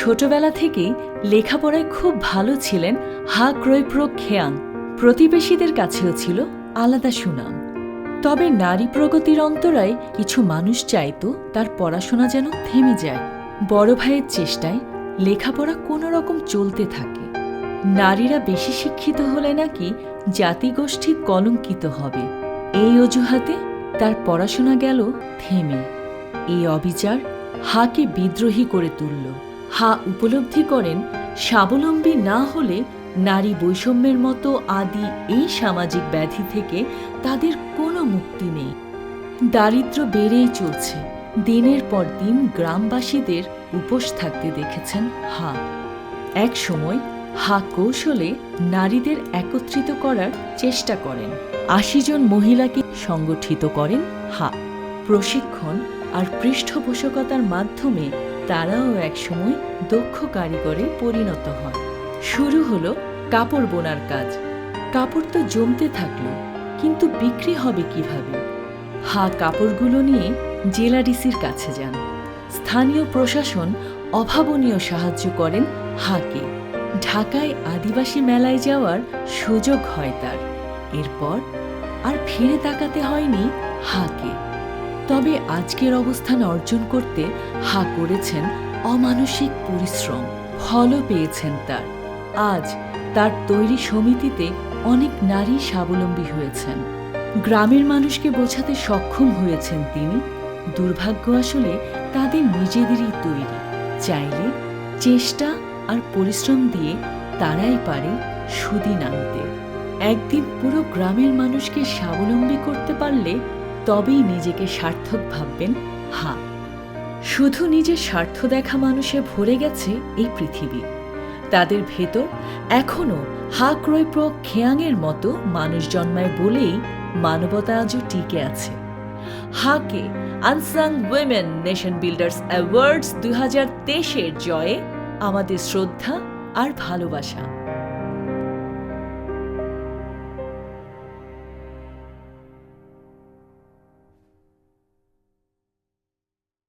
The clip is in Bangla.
ছোটবেলা থেকেই লেখাপড়ায় খুব ভালো ছিলেন হা ক্রয়প্রো খেয়াং। প্রতিবেশীদের কাছেও ছিল আলাদা সুনাম। তবে নারী প্রগতির অন্তরায় কিছু মানুষ চাইতো তার পড়াশোনা যেন থেমে যায়। বড় ভাইয়ের চেষ্টায় লেখাপড়া কোনো রকম চলতে থাকে। নারীরা বেশি শিক্ষিত হলে নাকি জাতিগোষ্ঠী কলঙ্কিত হবে। এই অজুহাতে তার পড়াশোনা গেল থেমে। এই অবিচার হাকে বিদ্রোহী করে তুলল। হা উপলব্ধি করেন, স্বাবলম্বী না হলে নারী বৈষম্যের মতো আদি এই সামাজিক ব্যাধি থেকে তাদের কোনো মুক্তি নেই। দারিদ্র বেড়েই চলছে। দিনের পর দিন গ্রামবাসীদের উপোস থাকতে দেখেছেন হা। এক সময় হা কৌশলে নারীদের একত্রিত করার চেষ্টা করেন। আশি জন মহিলাকে সংগঠিত করেন হা। প্রশিক্ষণ আর পৃষ্ঠপোষকতার মাধ্যমে তারাও একসময় দক্ষ কারিগরে পরিণত হয় শুরু হলো কাপড় বোনার কাজ। কাপড় তো জমতে থাকল, কিন্তু বিক্রি হবে কীভাবে? হা, কাপড়গুলো নিয়ে জেলা ডিসির কাছে যান। স্থানীয় প্রশাসন অভাবনীয় সাহায্য করেন হাকে। ঢাকায় আদিবাসী মেলায় যাওয়ার সুযোগ হয় তার। এরপর আর ফিরে তাকাতে হয়নি হাকে। তবে আজকের অবস্থান অর্জন করতে হা করেছেন অমানসিক পরিশ্রম, ফলও পেয়েছেন তার। আজ তার তৈরি সমিতিতে অনেক নারী স্বাবলম্বী হয়েছেন। গ্রামের মানুষকে বোঝাতে সক্ষম হয়েছেন তিনি। দুর্ভাগ্য আসলে তাদের নিজেদেরই তৈরি। চাইলে চেষ্টা আর পরিশ্রম দিয়ে তারাই পারে সুদিন আনতে। একদিন পুরো গ্রামের মানুষকে স্বাবলম্বী করতে পারলে তবেই নিজেকে সার্থক ভাববেন, হা। শুধু নিজের স্বার্থ দেখা মানুষে ভরে গেছে এই পৃথিবী। তাদের ভেতর এখনও হা ক্রয় প্র খেয়াংয়ের মতো মানুষ জন্মায় বলেই মানবতা আজও টিকে আছে। হাকে unsung women nation builders awards দু হাজার তেইশের জয়ে আমাদের শ্রদ্ধা আর ভালোবাসা।